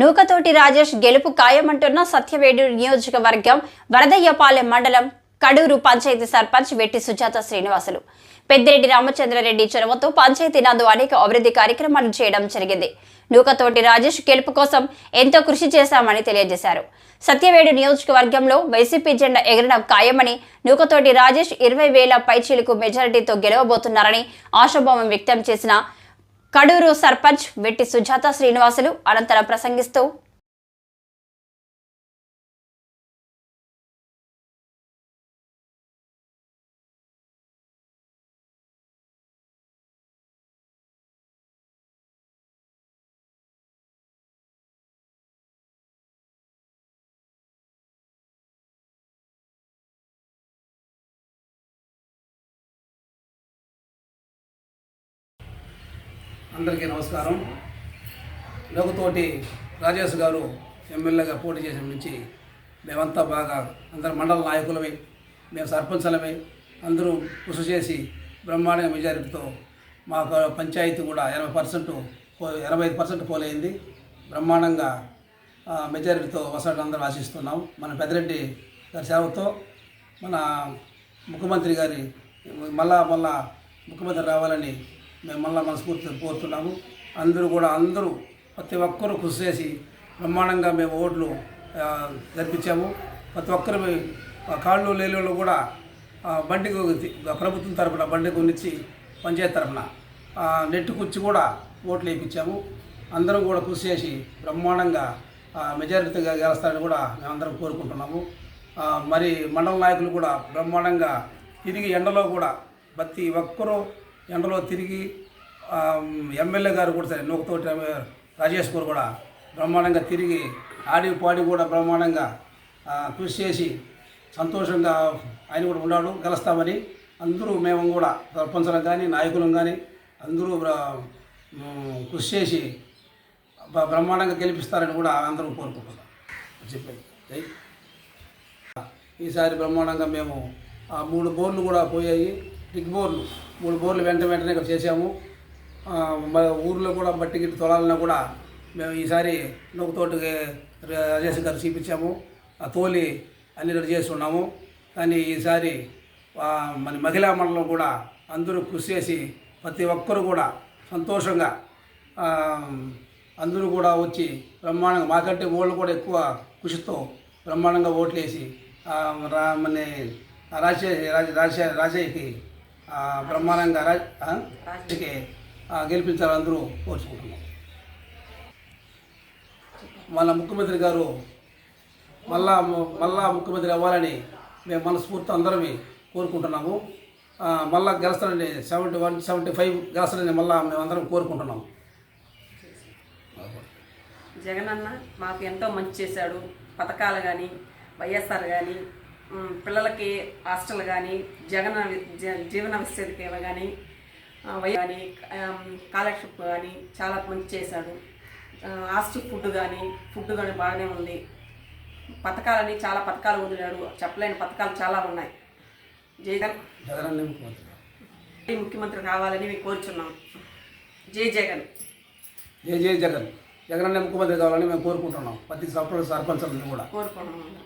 నూకతోటి రాజేష్ గెలుపు ఖాయమంటున్న సత్యవేడు నియోజకవర్గం వరదయ్యపాలెం మండలం కడూరు పంచాయతీ సర్పంచ్ వెట్టి సుజాత శ్రీనివాసులు. పెద్దిరెడ్డి రామచంద్రారెడ్డి చొరవతో పంచాయతీ నందు అనేక అభివృద్ధి కార్యక్రమాలు చేయడం జరిగింది. నూకతోటి రాజేష్ గెలుపు కోసం ఎంతో కృషి చేశామని తెలియజేశారు. సత్యవేడు నియోజకవర్గంలో వైసీపీ జెండా ఎగరడం ఖాయమని నూకతోటి రాజేష్ ఇరవై వేల పైచీలకు మెజారిటీతో గెలవబోతున్నారని ఆశాభావం వ్యక్తం చేసిన కడూరు సర్పంచ్ వెట్టి సుజాత శ్రీనివాసులు అనంతరం ప్రసంగిస్తూ అందరికీ నమస్కారం. లోకతోటి రాజేష్ గారు ఎమ్మెల్యేగా పోటీ చేసిన నుంచి మేమంతా బాగా అందరు మండల నాయకులమే మేము సర్పంచులమే అందరూ కృషి చేసి బ్రహ్మాండ మెజారిటీతో మా పంచాయతీ కూడా ఎనభై పర్సెంట్ ఎనభై ఐదు పర్సెంట్ పోలైంది. బ్రహ్మాండంగా మెజారిటీతో వసతి అందరూ ఆశిస్తున్నాం. మన పెద్దరెడ్డి గారి సేవతో మన ముఖ్యమంత్రి గారి మళ్ళా మళ్ళా ముఖ్యమంత్రి రావాలని మేము మళ్ళా మనస్ఫూర్తి కోరుతున్నాము. అందరూ కూడా అందరూ ప్రతి ఒక్కరూ కృషి చేసి బ్రహ్మాండంగా మేము ఓట్లు జరిపించాము. ప్రతి ఒక్కరు కాళ్ళు లేలు కూడా బండికి బండి ప్రభుత్వం తరపున బండి కొనిచ్చి పంచాయతీ తరపున నెట్టు నెట్ కూడా ఓట్లు వేయించాము. అందరం కూడా కృషి చేసి బ్రహ్మాండంగా మెజారిటీగా గెలుస్తారని కూడా మేమందరం కోరుకుంటున్నాము. మరి మండల నాయకులు కూడా బ్రహ్మాండంగా తిరిగి ఎండలో కూడా ప్రతి ఒక్కరూ ఎండలో తిరిగి ఎమ్మెల్యే గారు కూడా సరే నూకతోటి రాజేష్ గారు కూడా బ్రహ్మాండంగా తిరిగి ఆడి పాడి కూడా బ్రహ్మాండంగా కృషి చేసి సంతోషంగా ఆయన కూడా ఉన్నాడు గెలుస్తామని అందరూ మేము కూడా సర్పంచులకు కానీ నాయకులం కానీ అందరూ కృషి చేసి బ- బ్రహ్మాండంగా గెలిపిస్తారని కూడా అందరూ కోరుకుంటున్నాం. చెప్పేది ఈసారి బ్రహ్మాండంగా మేము ఆ మూడు బోర్లు కూడా పోయాయి. బిగ్ బోర్లు. మూడు బోర్లు వెంట వెంటనే ఇక్కడ చేసాము ఊర్లో కూడా బట్టి గిట్టి తొలాలన్నా కూడా మేము ఈసారి నొకతోటి రాజేష్ గారు చూపించాము. ఆ తోలి అన్ని రెడీ చేస్తున్నాము కానీ ఈసారి మన మహిళా మండలం కూడా అందరూ కృషి చేసి ప్రతి ఒక్కరు కూడా సంతోషంగా అందరూ కూడా వచ్చి బ్రహ్మాండంగా మాకంటే ఓళ్ళు కూడా ఎక్కువ కృషితో బ్రహ్మాండంగా ఓట్లు వేసి రా మన రాజే రాజ రాజే రాజయ్యకి బ్రహ్మాండంగా రాజకి గెలిపించాలని అందరూ కోరుచుకుంటున్నాం మళ్ళా ముఖ్యమంత్రి గారు మళ్ళా మళ్ళా ముఖ్యమంత్రి అవ్వాలని మేము మనస్ఫూర్తి అందరమే కోరుకుంటున్నాము. మళ్ళా గెలుస్తారని సెవెంటీ వన్ సెవెంటీ ఫైవ్ గెలుస్తారని మళ్ళా మేమందరం కోరుకుంటున్నాము జగనన్న మాకు ఎంతో మంచి చేశాడు. పథకాలు కానీ వైఎస్ఆర్ కానీ పిల్లలకి హాస్టల్ కానీ జగన వి- జ- జీవన కానీ కానీ స్కాలర్షిప్ కానీ చాలా మంచి చేశాడు. హాస్టల్ ఫుడ్ కానీ ఫుడ్ కానీ బాగానే ఉంది. పథకాలని చాలా పథకాలు వదిలాడు. చెప్పలేని పథకాలు చాలా ఉన్నాయి. జగన్. జగన్ ముఖ్యమంత్రి కావాలని మేము కోరుచున్నాం. జై జగన్. జై జై జగన్. జగన్ ముఖ్యమంత్రి కావాలని మేము కోరుకుంటున్నాం. ప్రతి సంవత్సరం సర్పంచులను కూడా. కోరుకున్నాం